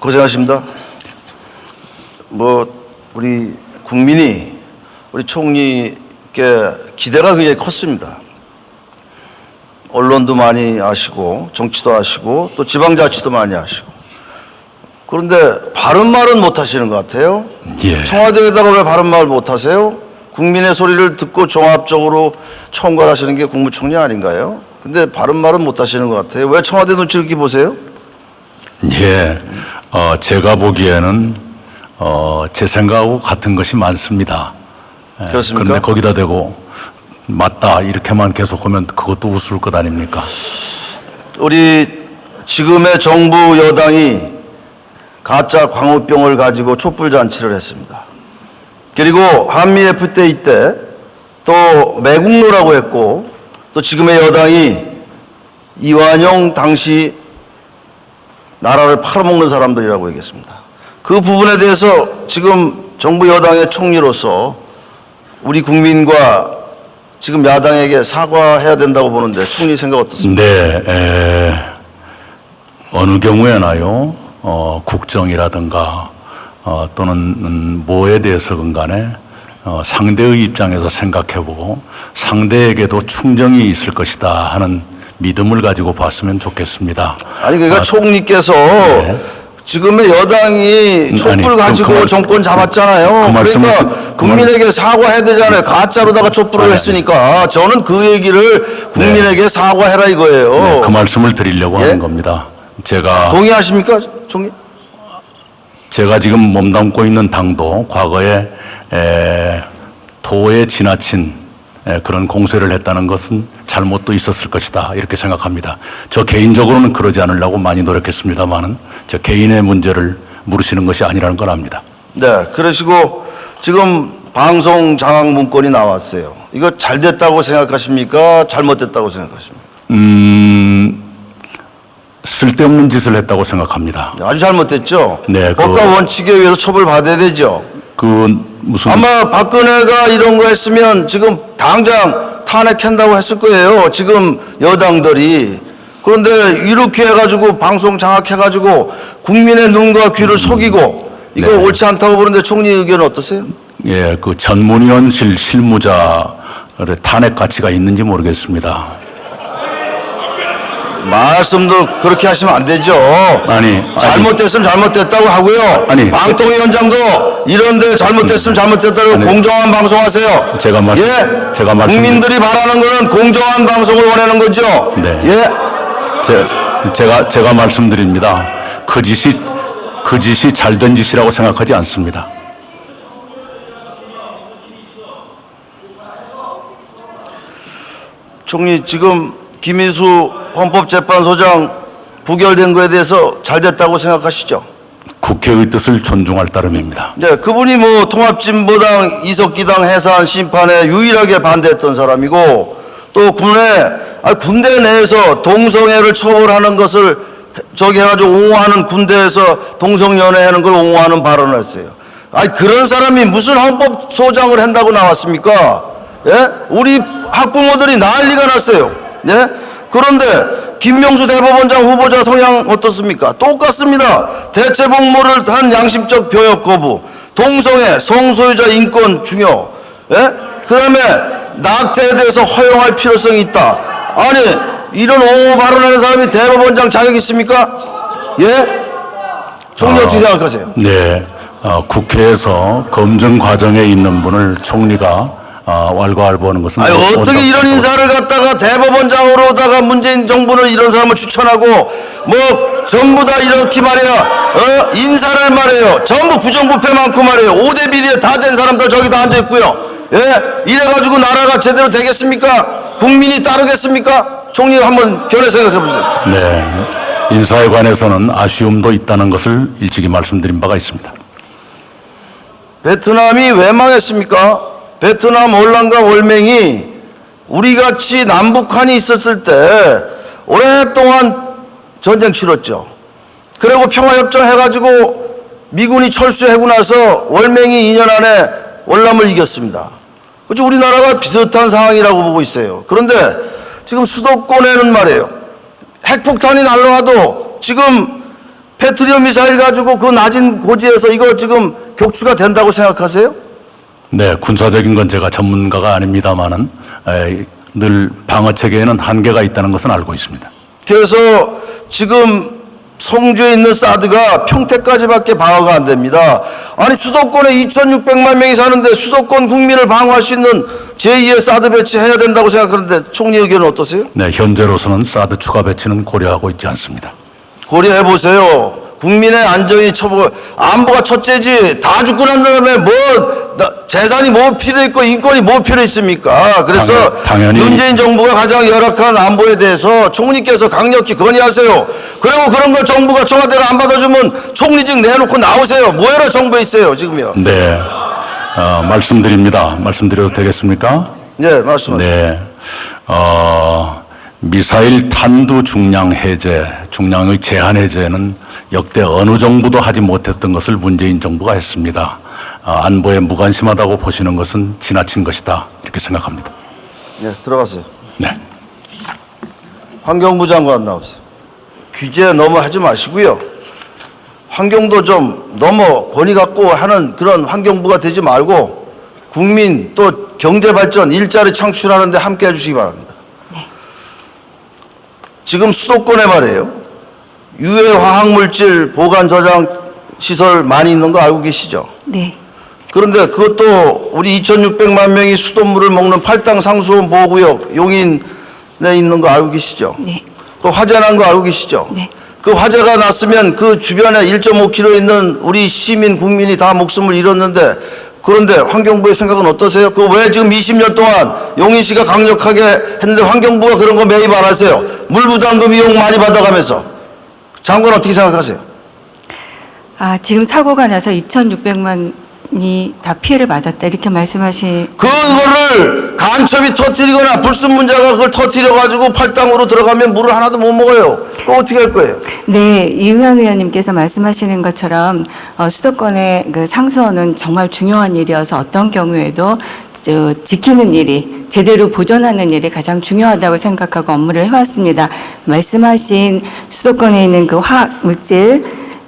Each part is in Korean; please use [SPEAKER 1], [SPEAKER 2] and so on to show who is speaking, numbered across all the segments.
[SPEAKER 1] 고생하십니다. 뭐 우리 국민이 우리 총리께 기대가 굉장히 컸습니다. 언론도 많이 아시고 정치도 아시고 또 지방자치도 많이 아시고 그런데 바른 말은 못 하시는 것 같아요.
[SPEAKER 2] 예.
[SPEAKER 1] 청와대에다가 왜 바른 말 못 하세요? 국민의 소리를 듣고 종합적으로 총괄하시는 게 국무총리 아닌가요? 근데 바른 말은 못 하시는 것 같아요. 왜 청와대 눈치 이렇게 보세요?
[SPEAKER 2] 예, 어, 제가 보기에는 어, 제 생각하고 같은 것이 많습니다. 예,
[SPEAKER 1] 그렇습니까?
[SPEAKER 2] 그런데 거기다 대고 맞다 이렇게만 계속 하면 그것도 우스울 것 아닙니까?
[SPEAKER 1] 우리 지금의 정부 여당이 가짜 광우병을 가지고 촛불 잔치를 했습니다. 그리고 한미 FTA 때 또 매국노라고 했고 또 지금의 여당이 이완용 당시 나라를 팔아먹는 사람들이라고 얘기했습니다. 그 부분에 대해서 지금 정부 여당의 총리로서 우리 국민과 지금 야당에게 사과해야 된다고 보는데 총리 생각 어떻습니까?
[SPEAKER 2] 네, 에, 어느 경우에나요, 어, 국정이라든가 어, 또는 음, 뭐에 대해서건 간에 어, 상대의 입장에서 생각해보고 상대에게도 충정이 있을 것이다 하는 믿음을 가지고 봤으면 좋겠습니다.
[SPEAKER 1] 아니 그러니까
[SPEAKER 2] 아,
[SPEAKER 1] 총리께서
[SPEAKER 2] 네.
[SPEAKER 1] 지금의 여당이
[SPEAKER 2] 음,
[SPEAKER 1] 촛불
[SPEAKER 2] 아니, 그-
[SPEAKER 1] 가지고
[SPEAKER 2] 그 말-
[SPEAKER 1] 정권 잡았잖아요.
[SPEAKER 2] 그
[SPEAKER 1] 그러니까
[SPEAKER 2] 그- 그
[SPEAKER 1] 국민에게 사과해야 되잖아요. 가짜로다가 촛불을
[SPEAKER 2] 아니.
[SPEAKER 1] 했으니까 저는 그 얘기를 국민에게 사과해라 이거예요.
[SPEAKER 2] 네, 그 말씀을 드리려고
[SPEAKER 1] 예?
[SPEAKER 2] 하는 겁니다. 제가
[SPEAKER 1] 동의하십니까, 총리?
[SPEAKER 2] 제가 지금 몸담고 있는 당도 과거에 에, 도에 지나친 에, 그런 공세를 했다는 것은 잘못도 있었을 것이다 이렇게 생각합니다. 저 개인적으로는 그러지 않으려고 많이 노력했습니다만은 저 개인의 문제를 물으시는 것이 아니라는 걸 압니다.
[SPEAKER 1] 네, 그러시고 지금 방송 장악 문건이 나왔어요. 이거 잘 됐다고 생각하십니까? 잘못됐다고 생각하십니까?
[SPEAKER 2] 음, 쓸데없는 짓을 했다고 생각합니다.
[SPEAKER 1] 아주 잘못됐죠.
[SPEAKER 2] 네, 그-
[SPEAKER 1] 법과 원칙에 의해서 처벌 받아야 되죠.
[SPEAKER 2] 그 무슨
[SPEAKER 1] 아마 박근혜가 이런 거 했으면 지금 당장 탄핵한다고 했을 거예요. 지금 여당들이. 그런데 이렇게 해가지고 방송 장악해가지고 국민의 눈과 귀를 속이고 이거
[SPEAKER 2] 네.
[SPEAKER 1] 옳지 않다고 보는데 총리 의견은 어떠세요?
[SPEAKER 2] 예, 그 전문위원실 실무자의 탄핵 가치가 있는지 모르겠습니다.
[SPEAKER 1] 말씀도 그렇게 하시면 안 되죠.
[SPEAKER 2] 아니, 아니.
[SPEAKER 1] 잘못됐으면 잘못됐다고 하고요.
[SPEAKER 2] 아니.
[SPEAKER 1] 방통위원장도 이런데 잘못됐으면 잘못됐다고
[SPEAKER 2] 아니.
[SPEAKER 1] 공정한 방송하세요.
[SPEAKER 2] 제가 말씀-
[SPEAKER 1] 예.
[SPEAKER 2] 제가 말씀-
[SPEAKER 1] 국민들이 바라는 거는 공정한 방송을 원하는 거죠.
[SPEAKER 2] 네.
[SPEAKER 1] 예.
[SPEAKER 2] 제, 제가 제가 말씀드립니다. 그 짓이 그 짓이 잘된 짓이라고 생각하지 않습니다.
[SPEAKER 1] 총리 지금 김인수 헌법재판소장 부결된 거에 대해서 잘 됐다고 생각하시죠?
[SPEAKER 2] 국회의 뜻을 존중할 따름입니다.
[SPEAKER 1] 네, 그분이 뭐 통합진보당 이석기당 해산 심판에 유일하게 반대했던 사람이고 또 군내 아 군대 내에서 동성애를 처벌하는 것을 저기 해가지고 옹호하는 군대에서 동성연애 하는 걸 옹호하는 발언을 했어요. 아니 그런 사람이 무슨 헌법 소장을 한다고 나왔습니까? 예? 우리 학부모들이 난리가 났어요. 예? 그런데 김명수 대법원장 후보자 성향 어떻습니까? 똑같습니다. 대체 복무를 한 양심적 병역 거부, 동성애, 성소유자 인권 중요, 예? 그 다음에 낙태에 대해서 허용할 필요성이 있다. 아니, 이런 옹호 발언하는 사람이 대법원장 자격 있습니까? 예? 총리 어떻게 생각하세요?
[SPEAKER 2] 네, 어, 국회에서 검증 과정에 있는 분을 총리가 어, 왈가왈부하는 것은
[SPEAKER 1] 아니 어떻게
[SPEAKER 2] 온당치
[SPEAKER 1] 이런 인사를 갖다가 대법원장으로다가 문재인 정부는 이런 사람을 추천하고 뭐 전부 다 이렇게 말이야 어? 인사를 말해요. 전부 부정부패 많고 말이에요. 5대 비리에 다 된 사람들 저기 다 앉아 있고요. 예? 이래가지고 나라가 제대로 되겠습니까? 국민이 따르겠습니까? 총리 한번 견해 생각해 보세요.
[SPEAKER 2] 네, 인사에 관해서는 아쉬움도 있다는 것을 일찍이 말씀드린 바가 있습니다.
[SPEAKER 1] 베트남이 왜 망했습니까? 베트남 올랑과 월맹이 우리 같이 남북한이 있었을 때 오랫동안 전쟁 치렀죠. 그리고 평화협정 해가지고 미군이 철수하고 나서 월맹이 2년 안에 월남을 이겼습니다. 그렇죠. 우리나라가 비슷한 상황이라고 보고 있어요. 그런데 지금 수도권에는 말이에요. 핵폭탄이 날라와도 지금 페트리온 미사일 가지고 그 낮은 고지에서 이거 지금 격추가 된다고 생각하세요?
[SPEAKER 2] 네, 군사적인 건 제가 전문가가 아닙니다만은 에, 늘 방어 체계에는 한계가 있다는 것은 알고 있습니다.
[SPEAKER 1] 그래서 지금 성주에 있는 사드가 평택까지밖에 방어가 안 됩니다. 아니 수도권에 2,600만 명이 사는데 수도권 국민을 방어할 수 있는 제2의 사드 배치해야 된다고 생각하는데 총리 의견은 어떠세요?
[SPEAKER 2] 네, 현재로서는 사드 추가 배치는 고려하고 있지 않습니다.
[SPEAKER 1] 고려해 보세요. 국민의 안전이 처보 안보가 첫째지 다 죽고 난 다음에 뭐 나- 재산이 뭐 필요 있고 인권이 뭐 필요 있습니까? 그래서
[SPEAKER 2] 당연- 당연히-
[SPEAKER 1] 문재인 정부가 가장 열악한 안보에 대해서 총리께서 강력히 건의하세요. 그리고 그런 걸 정부가 청와대가 안 받아주면 총리직 내놓고 나오세요. 뭐하러 정부에 있어요 지금요?
[SPEAKER 2] 네, 어, 말씀드립니다. 말씀드려도 되겠습니까?
[SPEAKER 1] 네 말씀하세요.
[SPEAKER 2] 네, 어, 미사일 탄두 중량 해제, 중량의 제한 해제는 역대 어느 정부도 하지 못했던 것을 문재인 정부가 했습니다. 어, 안보에 무관심하다고 보시는 것은 지나친 것이다 이렇게 생각합니다.
[SPEAKER 1] 네 들어가세요.
[SPEAKER 2] 네,
[SPEAKER 1] 환경부 장관 나오세요. 규제 너무 하지 마시고요. 환경도 좀 너무 권위 갖고 하는 그런 환경부가 되지 말고 국민 또 경제 발전 일자리 창출하는데 함께 해주시기 바랍니다. 지금 수도권에 말이에요. 유해 화학 물질 보관 저장 시설 많이 있는 거 알고 계시죠?
[SPEAKER 3] 네.
[SPEAKER 1] 그런데 그것도 우리 2,600만 명이 수돗물을 먹는 팔당 상수원 보호구역 용인에 있는 거 알고 계시죠?
[SPEAKER 3] 네.
[SPEAKER 1] 그 화재 난 거 알고 계시죠?
[SPEAKER 3] 네.
[SPEAKER 1] 그 화재가 났으면 그 주변에 1.5km 있는 우리 시민 국민이 다 목숨을 잃었는데 그런데 환경부의 생각은 어떠세요? 그 왜 지금 20년 동안 용인시가 강력하게 했는데 환경부가 그런 거 매입 안 하세요? 물부담금 이용 많이 받아가면서 장관 어떻게 생각하세요?
[SPEAKER 3] 아, 지금 사고가 나서 2,600만 이다 피해를 맞았다. 이렇게 말씀하시,
[SPEAKER 1] 그거를 간첩이 터뜨리거나 불순 문자가 그걸 터뜨려 가지고 팔당으로 들어가면 물을 하나도 못 먹어요. 그거 어떻게 할 거예요?
[SPEAKER 3] 네, 이의원 의원님께서 말씀하시는 것처럼 어, 수도권의 그 상수원은 정말 중요한 일이어서 어떤 경우에도 저, 지키는 일이 제대로 보존하는 일이 가장 중요하다고 생각하고 업무를 해왔습니다. 말씀하신 수도권에 있는 그 화학 물질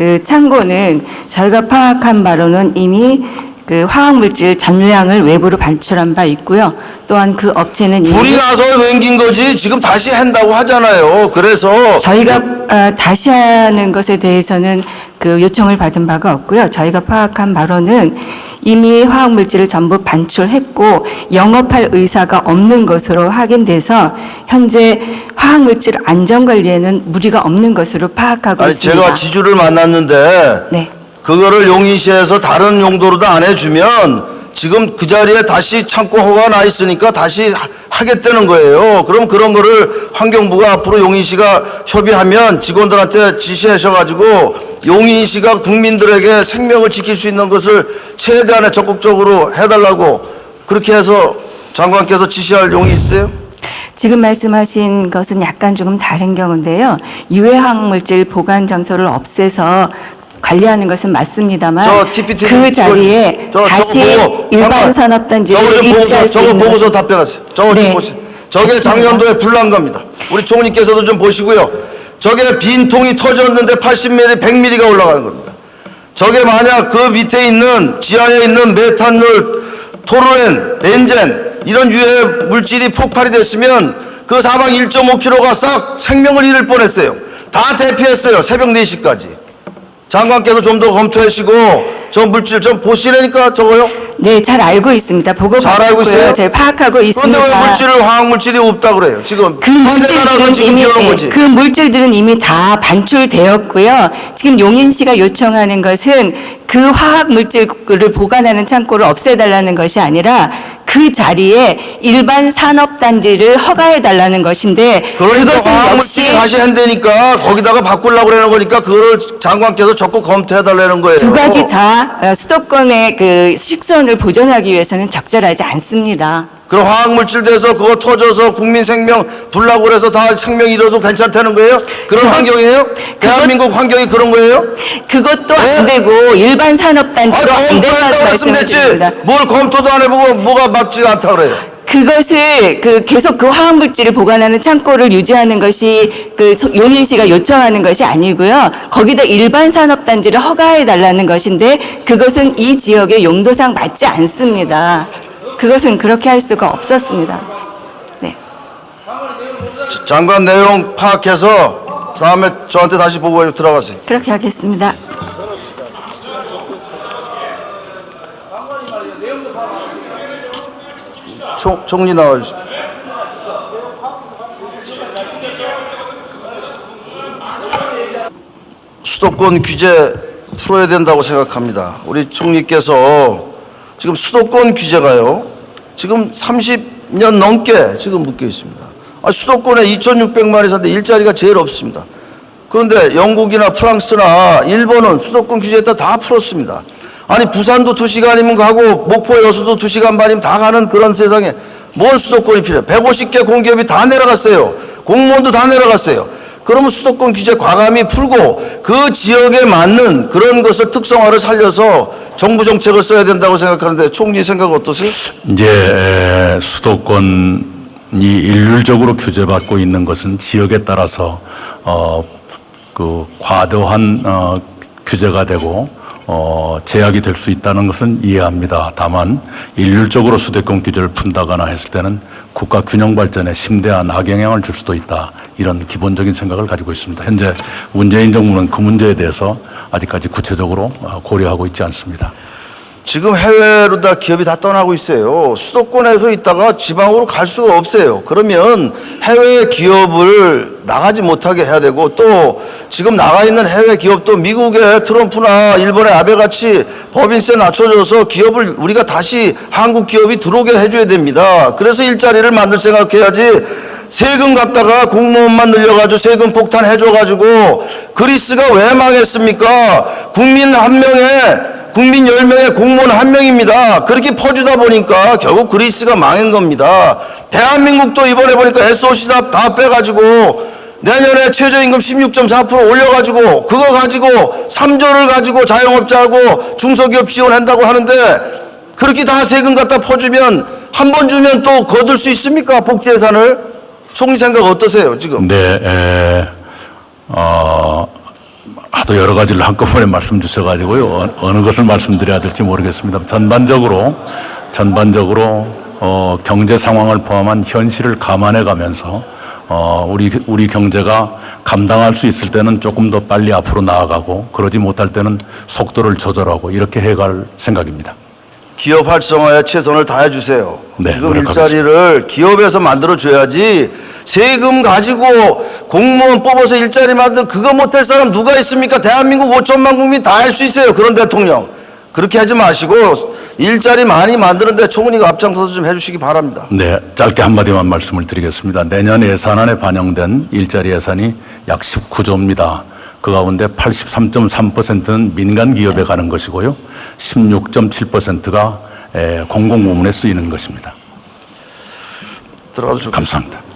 [SPEAKER 3] 그 창고는 저희가 파악한 바로는 이미 그 화학 물질 전량을 외부로 반출한 바 있고요. 또한 그 업체는
[SPEAKER 1] 불이 나서 웬긴 거지 지금 다시 한다고 하잖아요. 그래서
[SPEAKER 3] 저희가 아, 다시 하는 것에 대해서는 그 요청을 받은 바가 없고요. 저희가 파악한 바로는 이미 화학 물질을 전부 반출했고 영업할 의사가 없는 것으로 확인돼서 현재 화학 물질 안전 관리에는 무리가 없는 것으로 파악하고
[SPEAKER 1] 아니
[SPEAKER 3] 있습니다.
[SPEAKER 1] 제가 지주를 만났는데
[SPEAKER 3] 네.
[SPEAKER 1] 그거를 용인시에서 다른 용도로도 안 해주면 지금 그 자리에 다시 창고 허가가 나 있으니까 다시 하- 하겠다는 거예요. 그럼 그런 거를 환경부가 앞으로 용인시가 협의하면 직원들한테 지시하셔가지고 용인시가 국민들에게 생명을 지킬 수 있는 것을 최대한의 적극적으로 해달라고 그렇게 해서 장관께서 지시할 용이 있어요?
[SPEAKER 3] 지금 말씀하신 것은 약간 조금 다른 경우인데요. 유해화학 물질 보관 장소를 없애서 관리하는 것은 맞습니다만
[SPEAKER 1] 저 TPT
[SPEAKER 3] 좀그 자리에.
[SPEAKER 1] 저- 저거
[SPEAKER 3] 다시
[SPEAKER 1] 보고
[SPEAKER 3] 일반
[SPEAKER 1] 잠깐,
[SPEAKER 3] 산업단지를
[SPEAKER 1] 저거 좀 보고서
[SPEAKER 3] 입지할 수
[SPEAKER 1] 저거
[SPEAKER 3] 있는
[SPEAKER 1] 보고서 답변하세요. 저거 좀
[SPEAKER 3] 네.
[SPEAKER 1] 보세요. 저게
[SPEAKER 3] 맞습니다.
[SPEAKER 1] 작년도에 불난 겁니다. 우리 총리께서도 좀 보시고요. 저게 빈 통이 터졌는데 80mm, 100mm가 올라가는 겁니다. 저게 만약 그 밑에 있는 지하에 있는 메탄올, 토르엔, 벤젠 이런 유해 물질이 폭발이 됐으면 그 사방 1.5km가 싹 생명을 잃을 뻔했어요. 다 대피했어요. 새벽 4시까지. 장관께서 좀 더 검토하시고 저 물질 좀 보시라니까 저거요.
[SPEAKER 3] 네, 잘 알고 있습니다. 보고
[SPEAKER 1] 잘 알고. 있어요?
[SPEAKER 3] 제가 파악하고
[SPEAKER 1] 그런데
[SPEAKER 3] 있습니다.
[SPEAKER 1] 왜 물질을 화학 물질이 없다 그래요? 지금
[SPEAKER 3] 그 물질들은 이미
[SPEAKER 1] 거지.
[SPEAKER 3] 그 물질들은 이미 다 반출되었고요. 지금 용인시가 요청하는 것은 그 화학 물질을 보관하는 창고를 없애달라는 것이 아니라 그 자리에 일반 산업단지를 허가해 달라는 것인데
[SPEAKER 1] 그러니까
[SPEAKER 3] 그것은
[SPEAKER 1] 화학
[SPEAKER 3] 역시
[SPEAKER 1] 다시 한다니까 거기다가 바꾸려고 그러는 거니까 그거를 장관께서 적극 검토해 달라는 거예요.
[SPEAKER 3] 두 가지 다 어, 수도권의 그 식수원을 보존하기 위해서는 적절하지 않습니다.
[SPEAKER 1] 그럼 화학 물질 돼서 그거 터져서 국민 생명 불나고 그래서 다 생명 잃어도 괜찮다는 거예요? 그런
[SPEAKER 3] 그것-
[SPEAKER 1] 환경이에요? 대한민국 환경이 그런 거예요?
[SPEAKER 3] 그것도
[SPEAKER 1] 네?
[SPEAKER 3] 안 되고 일반
[SPEAKER 1] 아,
[SPEAKER 3] 산업단지도 안 된다는
[SPEAKER 1] 검토한다고 했으면
[SPEAKER 3] 말씀을
[SPEAKER 1] 됐지.
[SPEAKER 3] 드립니다.
[SPEAKER 1] 뭘 검토도 안 해보고 뭐가 맞지 않다 그래요?
[SPEAKER 3] 그것을 그 계속 그 화학 물질을 보관하는 창고를 유지하는 것이 그 소- 용인시가 요청하는 것이 아니고요. 거기다 일반 산업 단지를 허가해 달라는 것인데 그것은 이 지역의 용도상 맞지 않습니다. 그것은 그렇게 할 수가 없었습니다. 네.
[SPEAKER 1] 장관 내용 파악해서 다음에 저한테 다시 보고해 들어가세요.
[SPEAKER 3] 그렇게 하겠습니다.
[SPEAKER 1] 총, 총리 나와주십시오. 수도권 규제 풀어야 된다고 생각합니다. 우리 총리께서 지금 수도권 규제가요, 지금 30년 넘게 지금 묶여 있습니다. 아, 수도권에 2,600만이 사는데 일자리가 제일 없습니다. 그런데 영국이나 프랑스나 일본은 수도권 규제 다, 다 풀었습니다. 아니 부산도 두 시간이면 가고 목포 여수도 두 시간 반이면 다 가는 그런 세상에 뭔 수도권이 필요해? 150개 공기업이 다 내려갔어요. 공무원도 다 내려갔어요. 그러면 수도권 규제 과감히 풀고 그 지역에 맞는 그런 것을 특성화를 살려서 정부 정책을 써야 된다고 생각하는데 총리 생각 어떠세요?
[SPEAKER 2] 이제 에, 수도권이 일률적으로 규제받고 있는 것은 지역에 따라서 어, 그 과도한 어, 규제가 되고 어, 제약이 될 수 있다는 것은 이해합니다. 다만 일률적으로 수도권 규제를 푼다거나 했을 때는 국가 균형 발전에 심대한 악영향을 줄 수도 있다. 이런 기본적인 생각을 가지고 있습니다. 현재 문재인 정부는 그 문제에 대해서 아직까지 구체적으로 어, 고려하고 있지 않습니다.
[SPEAKER 1] 지금 해외로 다 기업이 다 떠나고 있어요. 수도권에서 있다가 지방으로 갈 수가 없어요. 그러면 해외 기업을 나가지 못하게 해야 되고 또 지금 나가 있는 해외 기업도 미국의 트럼프나 일본의 아베 같이 법인세 낮춰줘서 기업을 우리가 다시 한국 기업이 들어오게 해줘야 됩니다. 그래서 일자리를 만들 생각해야지 세금 갖다가 공무원만 늘려가지고 세금 폭탄 해줘가지고 그리스가 왜 망했습니까? 국민 한 명에 국민 10명의 공무원 한 명입니다. 그렇게 퍼주다 보니까 결국 그리스가 망한 겁니다. 대한민국도 이번에 보니까 SOC사 다 빼가지고 내년에 최저임금 16.4% 올려가지고 그거 가지고 3조를 가지고 자영업자하고 중소기업 지원한다고 하는데 그렇게 다 세금 갖다 퍼주면 한 번 주면 또 거둘 수 있습니까? 복지 예산을? 총리 생각 어떠세요, 지금?
[SPEAKER 2] 네, 에, 어, 하도 여러 가지를 한꺼번에 말씀 주셔가지고요. 어- 어느 것을 말씀드려야 될지 모르겠습니다. 전반적으로, 전반적으로, 어, 경제 상황을 포함한 현실을 감안해 가면서, 어, 우리, 우리 경제가 감당할 수 있을 때는 조금 더 빨리 앞으로 나아가고, 그러지 못할 때는 속도를 조절하고, 이렇게 해갈 생각입니다.
[SPEAKER 1] 기업 활성화에 최선을 다해 주세요.
[SPEAKER 2] 네,
[SPEAKER 1] 지금
[SPEAKER 2] 노력하겠습니다.
[SPEAKER 1] 일자리를 기업에서 만들어 줘야지 세금 가지고 공무원 뽑아서 일자리 만든 그거 못할 사람 누가 있습니까? 대한민국 5천만 국민 다 할 수 있어요. 그런 대통령. 그렇게 하지 마시고 일자리 많이 만드는데 총리가 앞장서서 좀 해주시기 바랍니다.
[SPEAKER 2] 네, 짧게 한마디만 말씀을 드리겠습니다. 내년 예산안에 반영된 일자리 예산이 약 19조입니다. 그 가운데 83.3%는 민간 기업에 가는 것이고요. 16.7%가 공공 부문에 쓰이는 것입니다.
[SPEAKER 1] 들어가도 좋겠습니다.
[SPEAKER 2] 감사합니다.